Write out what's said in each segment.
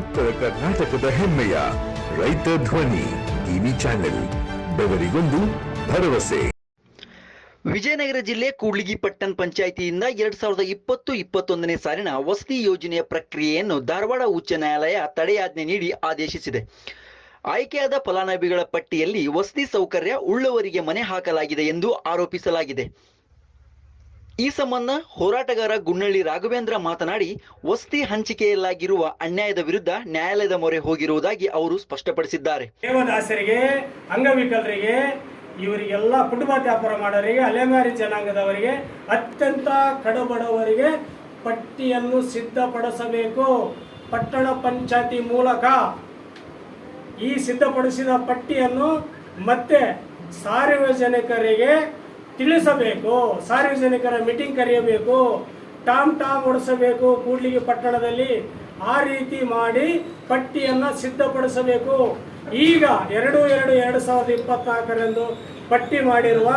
ಉತ್ತರ ಕರ್ನಾಟಕದ ಹೆಮ್ಮೆಯ ರೈತ ಧ್ವನಿ ಟಿವಿ ಚಾನೆಲ್, ಬೆವರಿಗೊಂದು ಭರವಸೆ. ವಿಜಯನಗರ ಜಿಲ್ಲೆ ಕೂಡ್ಲಿಗಿ ಪಟ್ಟಣ ಪಂಚಾಯಿತಿಯಿಂದ ಎರಡ್ ಸಾವಿರದ ಇಪ್ಪತ್ತು ಇಪ್ಪತ್ತೊಂದನೇ ಸಾಲಿನ ವಸತಿ ಯೋಜನೆಯ ಪ್ರಕ್ರಿಯೆಯನ್ನು ಧಾರವಾಡ ಉಚ್ಚ ನ್ಯಾಯಾಲಯ ತಡೆಯಾಜ್ಞೆ ನೀಡಿ ಆದೇಶಿಸಿದೆ. ಆಯ್ಕೆಯಾದ ಫಲಾನುಭವಿಗಳ ಪಟ್ಟಿಯಲ್ಲಿ ವಸತಿ ಸೌಕರ್ಯ ಉಳ್ಳವರಿಗೆ ಮನೆ ಹಾಕಲಾಗಿದೆ ಎಂದು ಆರೋಪಿಸಲಾಗಿದೆ. ಈ ಸಂಬಂಧ ಹೋರಾಟಗಾರ ಗುನ್ನಳ್ಳಿ ರಾಘವೇಂದ್ರ ಮಾತನಾಡಿ, ವಸ್ತಿ ಹಂಚಿಕೆಯಲ್ಲಾಗಿರುವ ಅನ್ಯಾಯದ ವಿರುದ್ಧ ನ್ಯಾಯಾಲಯದ ಮೊರೆ ಹೋಗಿರುವುದಾಗಿ ಅವರು ಸ್ಪಷ್ಟಪಡಿಸಿದ್ದಾರೆ. ದೇವದಾಸರಿಗೆ, ಅಂಗವಿಕಲರಿಗೆ, ಇವರಿಗೆಲ್ಲ ಕುಟುಂಬ ವ್ಯಾಪಾರ ಮಾಡೋರಿಗೆ, ಅಲೆಮಾರಿ ಜನಾಂಗದವರಿಗೆ, ಅತ್ಯಂತ ಕಡುಬಡವರಿಗೆ ಪಟ್ಟಿಯನ್ನು ಸಿದ್ಧಪಡಿಸಬೇಕು. ಪಟ್ಟಣ ಪಂಚಾಯತಿ ಮೂಲಕ ಈ ಸಿದ್ಧಪಡಿಸಿದ ಪಟ್ಟಿಯನ್ನು ಮತ್ತೆ ಸಾರ್ವಜನಿಕರಿಗೆ ತಿಳಿಸಬೇಕು, ಸಾರ್ವಜನಿಕರ ಮೀಟಿಂಗ್ ಕರೆಯಬೇಕು, ಟಾಮ್ ಟಾಮ್ ಓಡಿಸಬೇಕು ಕೂಡ್ಲಿಗಿ ಪಟ್ಟಣದಲ್ಲಿ, ಆ ರೀತಿ ಮಾಡಿ ಪಟ್ಟಿಯನ್ನು ಸಿದ್ಧಪಡಿಸಬೇಕು. ಈಗ ಎರಡು ಎರಡು ಎರಡು ಸಾವಿರದ ಇಪ್ಪತ್ನಾಲ್ಕರಂದು ಪಟ್ಟಿ ಮಾಡಿರುವ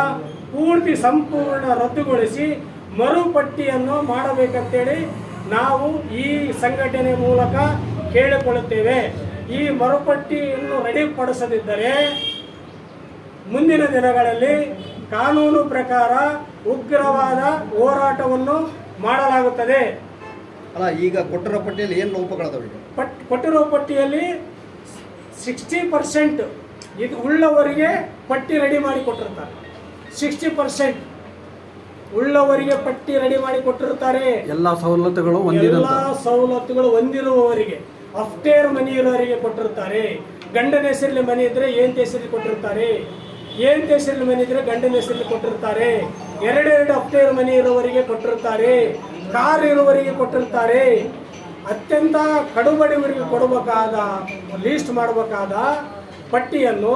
ಪೂರ್ತಿ ಸಂಪೂರ್ಣ ರದ್ದುಗೊಳಿಸಿ ಮರುಪಟ್ಟಿಯನ್ನು ಮಾಡಬೇಕಂತೇಳಿ ನಾವು ಈ ಸಂಘಟನೆ ಮೂಲಕ ಕೇಳಿಕೊಳ್ಳುತ್ತೇವೆ. ಈ ಮರುಪಟ್ಟಿಯನ್ನು ರೆಡಿಪಡಿಸದಿದ್ದರೆ ಮುಂದಿನ ದಿನಗಳಲ್ಲಿ ಕಾನೂನು ಪ್ರಕಾರ ಉಗ್ರವಾದ ಹೋರಾಟವನ್ನು ಮಾಡಲಾಗುತ್ತದೆ. ಅಲ್ಲ ಈಗ ಕೊಟ್ಟಿರೋ ಪಟ್ಟಿಯಲ್ಲಿ ಏನು ಲೋಪಗಳದಾವ ಈಗ? ಪಟ್ ಕೊಟ್ಟಿರೋ ಪಟ್ಟಿಯಲ್ಲಿ ಸಿಕ್ಸ್ಟಿ ಪರ್ಸೆಂಟ್ ಇದು ಉಳ್ಳವರಿಗೆ ಪಟ್ಟಿ ರೆಡಿ ಮಾಡಿ ಕೊಟ್ಟಿರ್ತಾರೆ. ಸಿಕ್ಸ್ಟಿ ಪರ್ಸೆಂಟ್ ಉಳ್ಳವರಿಗೆ ಪಟ್ಟಿ ರೆಡಿ ಮಾಡಿ ಕೊಟ್ಟಿರ್ತಾರೆ. ಎಲ್ಲ ಸವಲತ್ತುಗಳು ಎಲ್ಲ ಸವಲತ್ತುಗಳು ಹೊಂದಿರುವವರಿಗೆ ಅಫ್ಟೇರ್ ಮನಿ ಇರೋರಿಗೆ ಕೊಟ್ಟಿರ್ತಾರೆ. ಗಂಡನ ಹೆಸರಲ್ಲಿ ಮನೆ ಇದ್ರೆ ಏನ್ ಹೆಸರಲ್ಲಿ ಕೊಟ್ಟಿರ್ತಾರೆ? ಏನ್ ಹೆಸರಲ್ಲಿ ಮನೆ ಇದ್ರೆ ಗಂಡನ ಹೆಸರಲ್ಲಿ ಕೊಟ್ಟಿರ್ತಾರೆ. ಎರಡೆರಡು ಅಫ್ಟೇರ್ ಮನೆ ಇರೋವರಿಗೆ ಕೊಟ್ಟಿರ್ತಾರೆ. ಕಾರ್ ಇರುವವರಿಗೆ ಕೊಟ್ಟಿರ್ತಾರೆ. ಅತ್ಯಂತ ಕಡುಬಡವರಿಗೆ ಕೊಡಬೇಕಾದ, ಲೀಸ್ಟ್ ಮಾಡಬೇಕಾದ ಪಟ್ಟಿಯನ್ನು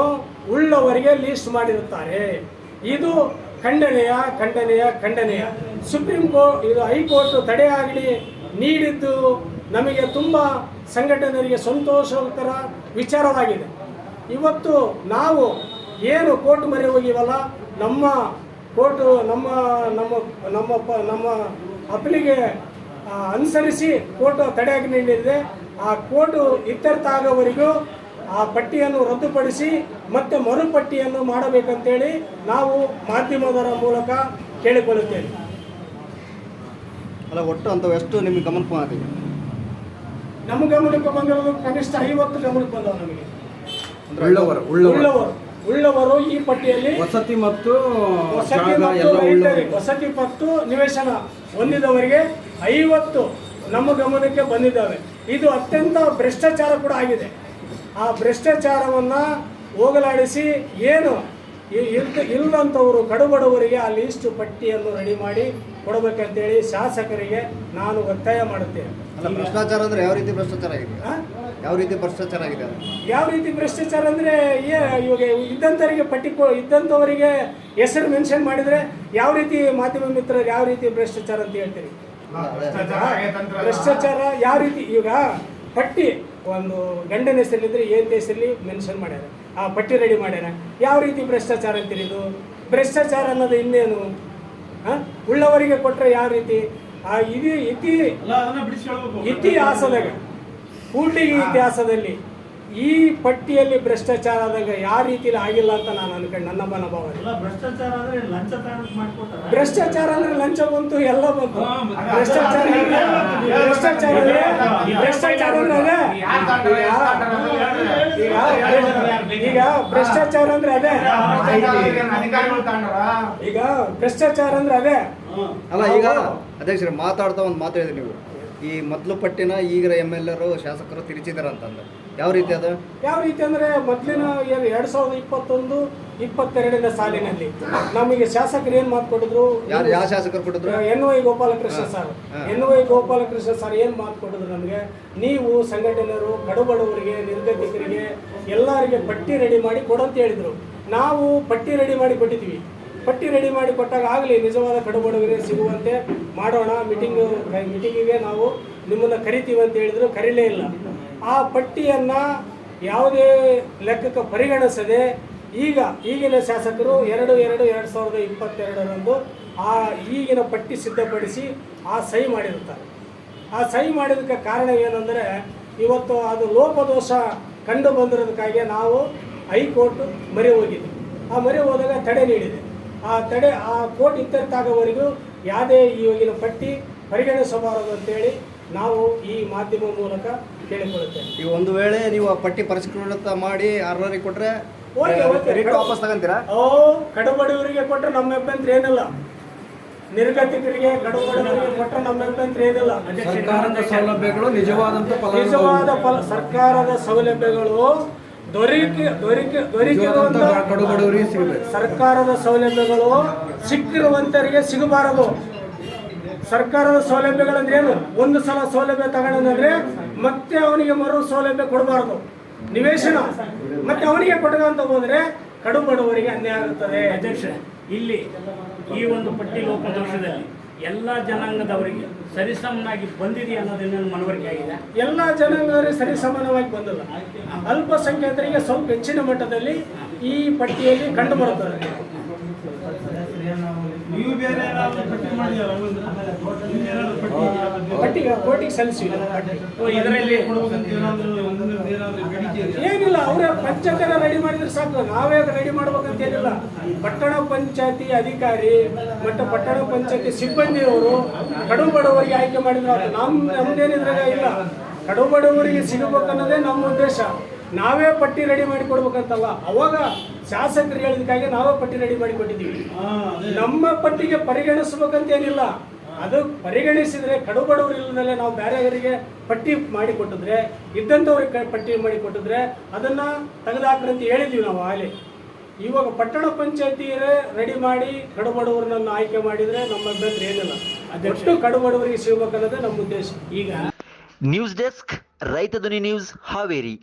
ಉಳ್ಳವರಿಗೆ ಲೀಸ್ಟ್ ಮಾಡಿರುತ್ತಾರೆ. ಇದು ಖಂಡನೆಯ ಖಂಡನೆಯ ಖಂಡನೆಯ. ಸುಪ್ರೀಂ ಕೋರ್ಟ್ ಇದು ಹೈಕೋರ್ಟ್ ತಡೆಯಾಗಲಿ ನೀಡಿದ್ದು ನಮಗೆ ತುಂಬ ಸಂಘಟನೆಯರಿಗೆ ಸಂತೋಷಕರ ವಿಚಾರವಾಗಿದೆ. ಇವತ್ತು ನಾವು ಏನು ಕೋರ್ಟ್ ಮರೆ ಹೋಗಿವಲ್ಲ ನಮ್ಮ ಕೋರ್ಟು ನಮ್ಮ ನಮ್ಮ ನಮ್ಮ ನಮ್ಮ ಅಪ್ಲಿಗೆ ಅನುಸರಿಸಿ ಕೋರ್ಟು ತಡೆಯಾಜ್ಞೆ ನೀಡಿದೆ. ಆ ಕೋರ್ಟು ಇತ್ಯರ್ಥ ಆಗೋವರೆಗೂ ಆ ಪಟ್ಟಿಯನ್ನು ರದ್ದುಪಡಿಸಿ ಮತ್ತೆ ಮರುಪಟ್ಟಿಯನ್ನು ಮಾಡಬೇಕಂತೇಳಿ ನಾವು ಮಾಧ್ಯಮದರ ಮೂಲಕ ಕೇಳಿಕೊಳ್ಳುತ್ತೇವೆ. ಅಲ್ಲ ಒಟ್ಟು ಅಂತ ಎಷ್ಟು ನಿಮಗೆ ಗಮನಕ್ಕೆ ಬಂದಿದೆ ನಮ್ಮ ಗಮನಕ್ಕೆ ಬಂದಿರೋದು ಕನಿಷ್ಠ ಐವತ್ತು ಗಮನಕ್ಕೆ ಬಂದವು ನಮಗೆ. ಉಳ್ಳವರು. ಉಳ್ಳವರು. ಉಳ್ಳವರು ಈ ಪಟ್ಟಿಯಲ್ಲಿ ವಸತಿ ಮತ್ತು ವಸತಿ ಮತ್ತು ರೈತರಿಗೆ ವಸತಿ ಮತ್ತು ನಿವೇಶನ ಹೊಂದಿದವರಿಗೆ ಐವತ್ತು ನಮ್ಮ ಗಮನಕ್ಕೆ ಬಂದಿದ್ದಾವೆ. ಇದು ಅತ್ಯಂತ ಭ್ರಷ್ಟಾಚಾರ ಕೂಡ ಆಗಿದೆ. ಆ ಭ್ರಷ್ಟಾಚಾರವನ್ನು ಹೋಗಲಾಡಿಸಿ ಏನು ಇ- ಇಲ್ದ ಇಲ್ಲದಂಥವರು ಕಡುಬಡವರಿಗೆ ಆ ಲೀಸ್ಟ್ ಪಟ್ಟಿಯನ್ನು ರೆಡಿ ಮಾಡಿ ಕೊಡಬೇಕಂತೇಳಿ ಶಾಸಕರಿಗೆ ನಾನು ಒತ್ತಾಯ ಮಾಡುತ್ತೇನೆ. ಅಲ್ಲ ಭ್ರಷ್ಟಾಚಾರ ಅಂದ್ರೆ ಯಾವ ರೀತಿ ಭ್ರಷ್ಟಾಚಾರ ಆಗಿದೆ? ಯಾವ ರೀತಿ ಭ್ರಷ್ಟಾಚಾರ ಆಗಿದೆ ಯಾವ ರೀತಿ ಭ್ರಷ್ಟಾಚಾರ ಅಂದ್ರೆ ಏ ಇವಾಗ ಇದ್ದಂಥವರಿಗೆ ಪಟ್ಟಿ ಕೊ ಇದ್ದಂಥವರಿಗೆ ಹೆಸರು ಮೆನ್ಷನ್ ಮಾಡಿದ್ರೆ ಯಾವ ರೀತಿ ಮಾಧ್ಯಮ ಮಿತ್ರರು ಯಾವ ರೀತಿ ಭ್ರಷ್ಟಾಚಾರ ಅಂತ ಹೇಳ್ತೀರಿ? ಭ್ರಷ್ಟಾಚಾರ ಯಾವ ರೀತಿ ಈಗ ಪಟ್ಟಿ ಒಂದು ಗಂಡನ ಹೆಸರಿದ್ರೆ ಏನ್ ಹೆಸರಲ್ಲಿ ಮೆನ್ಷನ್ ಮಾಡ್ಯಾರ? ಆ ಪಟ್ಟಿ ರೆಡಿ ಮಾಡ್ಯಾರ ಯಾವ ರೀತಿ ಭ್ರಷ್ಟಾಚಾರ ಅಂತೀರಿ ಇದು ಭ್ರಷ್ಟಾಚಾರ ಅನ್ನೋದು ಇನ್ನೇನು ಹಾಂ ಉಳ್ಳವರಿಗೆ ಕೊಟ್ಟರೆ ಯಾವ ರೀತಿ ಆ ಇದು ಇತಿ ಇತಿಹಾಸದಾಗ ಕೂಡ್ಲಿಗಿ ಇತಿಹಾಸದಲ್ಲಿ ಈ ಪಟ್ಟಿಯಲ್ಲಿ ಭ್ರಷ್ಟಾಚಾರ ಆದಾಗ ಯಾವ ರೀತಿ ಆಗಿಲ್ಲ ಅಂತ ನಾನು ಅನ್ಕೊಂಡು ನನ್ನ ಮನೋಭಾವ ಭ್ರಷ್ಟಾಚಾರ ಅಂದ್ರೆ ಲಂಚ ತಗೊಂಡು ಮಾಡ್ಕೊತಾರ ಭ್ರಷ್ಟಾಚಾರ ಅಂದ್ರೆ ಲಂಚ ಬಂತು ಎಲ್ಲ ಬಂತು ಭ್ರಷ್ಟಾಚಾರ ಭ್ರಷ್ಟಾಚಾರ ಭ್ರಷ್ಟಾಚಾರ. ಈಗ ಭ್ರಷ್ಟಾಚಾರ ಅಂದ್ರೆ ಅದೇ. ಈಗ ಭ್ರಷ್ಟಾಚಾರ ಅಂದ್ರೆ ಅದೇ. ಅಲ್ಲ, ಈಗ ಅಧ್ಯಕ್ಷರೇ, ಮಾತಾಡ್ತಾ ಒಂದು ಮಾತಾಡಿದ್ರಿ ನೀವು. ಈ ಮೊದಲು ಪಟ್ಟಿನ ಈಗ ಎಂ ಎಲ್ ಶಾಸಕರು ತಿರುಚಿದಾರ ಅಂತಂದ್ರೆ ಯಾವ ರೀತಿ ಅದು? ಯಾವ ರೀತಿ ಅಂದ್ರೆ ಮೊದಲಿನ ಏನು ಎರಡ್ ಸಾವಿರದ ಇಪ್ಪತ್ತೊಂದು ಇಪ್ಪತ್ತೆರಡನೇ ಸಾಲಿನಲ್ಲಿ ನಮಗೆ ಶಾಸಕರು ಏನ್ ಮಾತು ಕೊಟ್ಟಿದ್ರು? ಯಾರು ಯಾವ ಶಾಸಕರು ಕೊಟ್ಟಿದ್ರು? N Y Gopalakrishna sir. N Y Gopalakrishna sir ಏನ್ ಮಾತು ಕೊಟ್ಟಿದ್ರು ನಮಗೆ? ನೀವು ಸಂಘಟನೆಯರು ಕಡುಬಡವರಿಗೆ ನಿರ್ಗತಿಕರಿಗೆ ಎಲ್ಲರಿಗೆ ಪಟ್ಟಿ ರೆಡಿ ಮಾಡಿ ಕೊಡಂತ ಹೇಳಿದ್ರು. ನಾವು ಪಟ್ಟಿ ರೆಡಿ ಮಾಡಿ ಕೊಟ್ಟಿದ್ವಿ. ಪಟ್ಟಿ ರೆಡಿ ಮಾಡಿ ಕೊಟ್ಟಾಗ ಆಗಲಿ ನಿಜವಾದ ಕಡುಬಡವರಿಗೆ ಸಿಗುವಂತೆ ಮಾಡೋಣ. ಮೀಟಿಂಗ್ ಮೀಟಿಂಗಿಗೆ ನಾವು ನಿಮ್ಮನ್ನ ಕರಿತೀವಿ ಅಂತ ಹೇಳಿದ್ರು. ಕರೀಲೇ ಇಲ್ಲ. ಆ ಪಟ್ಟಿಯನ್ನು ಯಾವುದೇ ಲೆಕ್ಕಕ್ಕೆ ಪರಿಗಣಿಸದೆ ಈಗ ಈಗಿನ ಶಾಸಕರು ಎರಡು ಎರಡು ಎರಡು ಸಾವಿರದ ಇಪ್ಪತ್ತೆರಡರಂದು ಆ ಈಗಿನ ಪಟ್ಟಿ ಸಿದ್ಧಪಡಿಸಿ ಆ ಸಹಿ ಮಾಡಿರುತ್ತಾರೆ. ಆ ಸಹಿ ಮಾಡಿದ್ದಕ್ಕೆ ಕಾರಣ ಏನಂದರೆ ಇವತ್ತು ಅದು ಲೋಪದೋಷ ಕಂಡು ಬಂದಿರೋದಕ್ಕಾಗಿ ನಾವು ಹೈಕೋರ್ಟ್ ಮೊರೆ ಹೋಗಿದ್ದೆ ಆ ಮೊರೆ ಹೋದಾಗ ತಡೆ ನೀಡಿದೆ. ಆ ತಡೆ, ಆ ಕೋರ್ಟ್ ಇತ್ಯರ್ಥಾಗೋವರೆಗೂ ಯಾವುದೇ ಈಗಿನ ಪಟ್ಟಿ ಪರಿಗಣಿಸಬಾರದು ಅಂತೇಳಿ ನಾವು ಈ ಮಾಧ್ಯಮ ಮೂಲಕ ಕೇಳಿಕೊಳ್ಳುತ್ತೇವೆ. ಈ ಒಂದು ವೇಳೆ ನೀವು ಆ ಪಟ್ಟಿ ಪರಿಷ್ಕೃತ ಮಾಡಿ ಅರ್ಹರಿಗೆ ಕೊಟ್ರೆ ವಾಪಸ್ ತಗೊಂತೀರಾ? ಓ ಕಡುಬಡವರಿಗೆ ಕೊಟ್ಟರೆ ನಮ್ಮ ಅಭ್ಯಂತರ ಏನಿಲ್ಲ. ನಿರ್ಗತಿಕರಿಗೆ ಕಡುಬಡವರಿಗೆ ಕೊಟ್ಟರೆ ನಮ್ಮ ಅಭ್ಯಂತರ ಏನಿಲ್ಲ. ಸರ್ಕಾರದ ಸೌಲಭ್ಯಗಳು ನಿಜವಾದಂತ ನಿಜವಾದ ಫಲ ಸರ್ಕಾರದ ಸೌಲಭ್ಯಗಳು ದೊರಕಿ ದೊರಕಿ ದೊರಕಿರುವಂತ ಸರ್ಕಾರದ ಸೌಲಭ್ಯಗಳು ಸಿಕ್ಕಿರುವಂತರಿಗೆ ಸಿಗಬಾರದು. ಸರ್ಕಾರದ ಸೌಲಭ್ಯಗಳಂದ್ರೆ ಏನು? ಒಂದು ಸಲ ಸೌಲಭ್ಯ ತಗೊಂಡಂದ್ರೆ ಮತ್ತೆ ಅವನಿಗೆ ಮರು ಸೌಲಭ್ಯ ಕೊಡಬಾರದು. ನಿವೇಶನ. ಮತ್ತೆ ಅವನಿಗೆ ಕೊಡಗಂತ ಹೋದ್ರೆ ಕಡು ಬಡವರಿಗೆ ಅನ್ಯಾಯ ಆಗುತ್ತದೆ ಅಧ್ಯಕ್ಷ ಇಲ್ಲಿ ಈ ಒಂದು ಪಟ್ಟಿ ಲೋಪದೋಷದಲ್ಲಿ ಎಲ್ಲ ಜನಾಂಗದವರಿಗೆ ಸರಿಸಮನಾಗಿ ಬಂದಿದೆ ಅನ್ನೋದನ್ನ ಮನವರಿಕೆ ಆಗಿದೆ. ಎಲ್ಲ ಜನಾಂಗದವರಿಗೆ ಸರಿಸಮಾನವಾಗಿ ಬಂದಿಲ್ಲ. ಅಲ್ಪಸಂಖ್ಯಾತರಿಗೆ ಸ್ವಲ್ಪ ಹೆಚ್ಚಿನ ಮಟ್ಟದಲ್ಲಿ ಈ ಪಟ್ಟಿಯಲ್ಲಿ ಕಂಡು ಬರುತ್ತದೆ ನೀವು ಬೇರೆ ಏನಾದ್ರು ಪಟ್ಟಿ ಮಾಡಿದಾರ ಪಟ್ಟಿ ಪಟ್ಟಿಗೆ ಕೋರ್ಟಿಗೆ ಸಲ್ಲಿಸಿಲ್ಲ ಪಟ್ಟಿ. ಇದರಲ್ಲಿ ಏನಿಲ್ಲ ಅವರೇ ಪಂಚಾಯತ್ ರೆಡಿ ಮಾಡಿದ್ರೆ ಸಾಕು. ನಾವೇ ರೆಡಿ ಮಾಡ್ಬೇಕಂತ ಏನಿಲ್ಲ. ಪಟ್ಟಣ ಪಂಚಾಯತಿ ಅಧಿಕಾರಿ ಮತ್ತೆ ಪಟ್ಟಣ ಪಂಚಾಯತಿ ಸಿಬ್ಬಂದಿಯವರು ಕಡು ಬಡವರಿಗೆ ಆಯ್ಕೆ ಮಾಡಿದ್ರೆ. ನಮ್ಮ ನಮ್ ನಮ್ದೇನಿದ್ರಾಗ ಇಲ್ಲ. ಕಡು ಬಡವರಿಗೆ ಸಿಗಬೇಕನ್ನೋದೇ ನಮ್ಮ ಉದ್ದೇಶ. ನಾವೇ ಪಟ್ಟಿ ರೆಡಿ ಮಾಡಿ ಕೊಡ್ಬೇಕಂತಲ್ಲ. ಅವಾಗ ಶಾಸಕರು ಹೇಳಿದಕ್ಕಾಗಿ ನಾವೇ ಪಟ್ಟಿ ರೆಡಿ ಮಾಡಿ ಕೊಟ್ಟಿದ್ದೀವಿ ನಮ್ಮ ಪಟ್ಟಿಗೆ ಪರಿಗಣಿಸಬೇಕಂತ ಏನಿಲ್ಲ ಅದು ಪರಿಗಣಿಸಿದ್ರೆ ಕಡು ಬಡವರು ಇಲ್ಲದಲ್ಲೇ ನಾವು ಬೇರೆಯವರಿಗೆ ಪಟ್ಟಿ ಮಾಡಿ ಕೊಟ್ಟಿದ್ರೆ ಇದ್ದಂಥವ್ರಿಗೆ ಪಟ್ಟಿ ಮಾಡಿ ಕೊಟ್ಟಿದ್ರೆ ಅದನ್ನ ತೆಗೆದಾಕ್ರಿ ಹೇಳಿದೀವಿ ಹೇಳಿದ್ವಿ ನಾವು ಆಗಲೇ. ಇವಾಗ ಪಟ್ಟಣ ಪಂಚಾಯತಿ ರೆಡಿ ಮಾಡಿ ಕಡು ಬಡವರನ್ನ ಆಯ್ಕೆ ಮಾಡಿದ್ರೆ ನಮ್ಮ ಅಭ್ಯರ್ಥಿ ಏನಿಲ್ಲ. ಅದೆಷ್ಟು ಕಡು ಬಡವರಿಗೆ ಸಿಗ್ಬೇಕನ್ನೋದೇ ನಮ್ಮ ಉದ್ದೇಶ. ಈಗ ನ್ಯೂಸ್ ಡೆಸ್ಕ್ ರೈತ ಧ್ವನಿ ನ್ಯೂಸ್ ಹಾವೇರಿ.